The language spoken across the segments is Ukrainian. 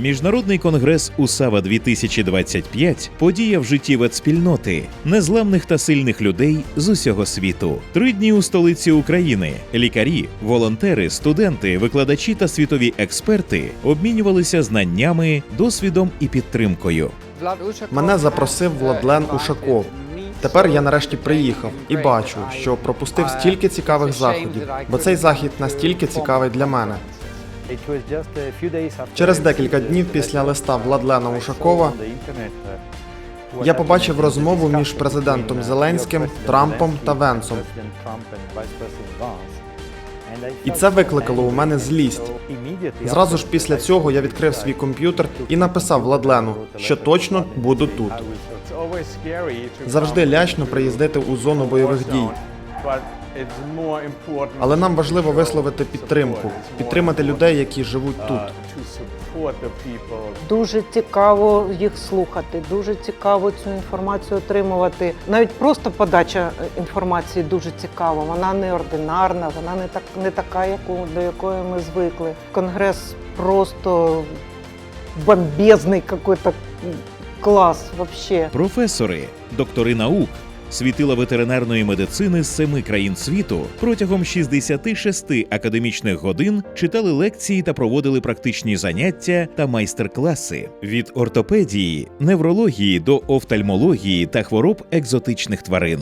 Міжнародний конгрес УСАВА 2025 подія в житті ветспільноти, незламних та сильних людей з усього світу. Три дні у столиці України. Лікарі, волонтери, студенти, викладачі та світові експерти обмінювалися знаннями, досвідом і підтримкою. Мене запросив Владлен Ушаков. Тепер я нарешті приїхав і бачу, що пропустив стільки цікавих заходів, бо цей захід настільки цікавий для мене. Через декілька днів після листа Владлена Ушакова я побачив розмову між президентом Зеленським, Трампом та Венсом. І це викликало у мене злість. Зразу ж після цього я відкрив свій комп'ютер і написав Владлену, що точно буду тут. Завжди лячно приїздити у зону бойових дій. Але нам важливо висловити підтримку, підтримати людей, які живуть тут. Дуже цікаво їх слухати, дуже цікаво цю інформацію отримувати. Навіть просто подача е, інформації дуже цікава. Вона неординарна, вона не так не така, яку до якої ми звикли. Конгрес просто бомбезний какой-то клас вообще. Професори, доктори наук, світила ветеринарної медицини з семи країн світу протягом 66 академічних годин читали лекції та проводили практичні заняття та майстер-класи від ортопедії, неврології до офтальмології та хвороб екзотичних тварин.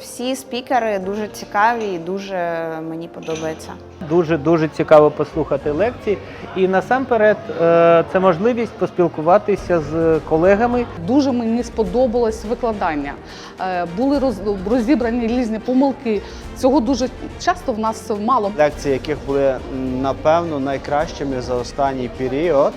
Всі спікери дуже цікаві і дуже мені подобається. Дуже дуже цікаво послухати лекції. І насамперед е, це можливість поспілкуватися з колегами. Дуже мені сподобалось викладання. Е, Були роз- розібрані різні помилки. Цього дуже часто в нас мало. лекції, яких були напевно найкращими за останній період,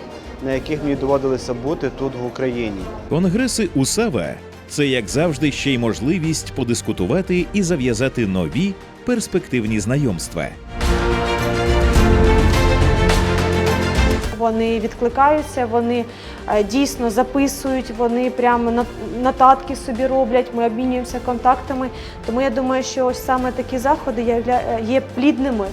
на яких мені доводилося бути тут в Україні. Конгреси УСАВА це як завжди ще й можливість подискутувати і зав'язати нові перспективні знайомства. Вони відкликаються, вони е, дійсно записують, вони прямо нотатки собі роблять. Ми обмінюємося контактами. Тому я думаю, що ось саме такі заходи явля- є плідними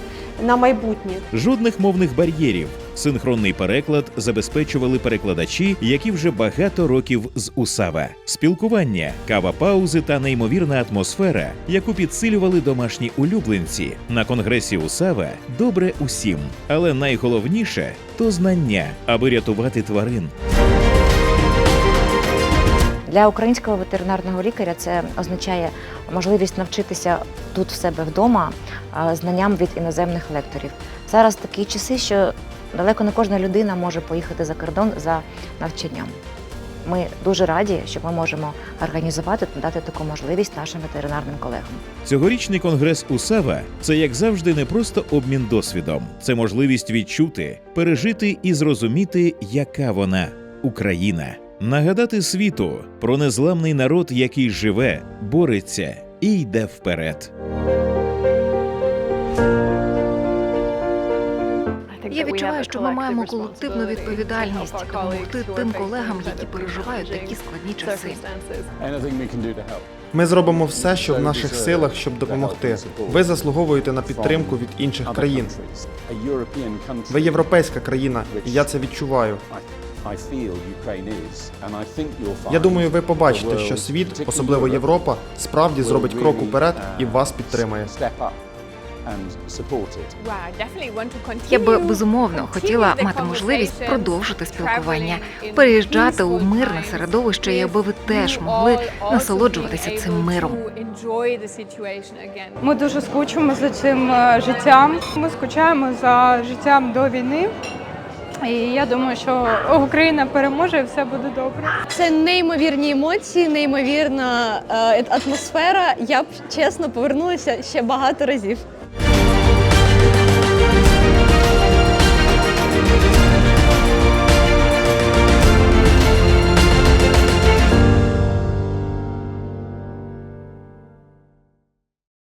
на майбутнє. Жодних мовних бар'єрів. Синхронний переклад забезпечували перекладачі, які вже багато років з УСАВА. Спілкування, кава паузи та неймовірна атмосфера, яку підсилювали домашні улюбленці. На конгресі УСАВА добре усім. Але найголовніше то знання, аби рятувати тварин. Для українського ветеринарного лікаря це означає можливість навчитися тут в себе вдома знанням від іноземних лекторів. Зараз такі часи, що далеко не кожна людина може поїхати за кордон за навчанням. Ми дуже раді, що ми можемо організувати та дати таку можливість нашим ветеринарним колегам. Цьогорічний конгрес УСАВА це як завжди не просто обмін досвідом, це можливість відчути, пережити і зрозуміти, яка вона Україна. Нагадати світу про незламний народ, який живе, бореться і йде вперед. Я відчуваю, що ми маємо колективну відповідальність допомогти тим колегам, які переживають такі складні часи. Ми зробимо все, що в наших силах, щоб допомогти. Ви заслуговуєте на підтримку від інших країн. Ви європейська країна, і я це відчуваю. Я думаю, ви побачите, що світ, особливо Європа, справді зробить крок уперед і вас підтримає. Я би безумовно хотіла мати можливість продовжити спілкування, переїжджати у мирне середовище, і аби ви теж могли насолоджуватися цим миром. Ми дуже скучимо за цим е, життям. Ми скучаємо за життям до війни. І я думаю, що Україна переможе і все буде добре. Це неймовірні емоції, неймовірна е, атмосфера. Я б чесно повернулася ще багато разів.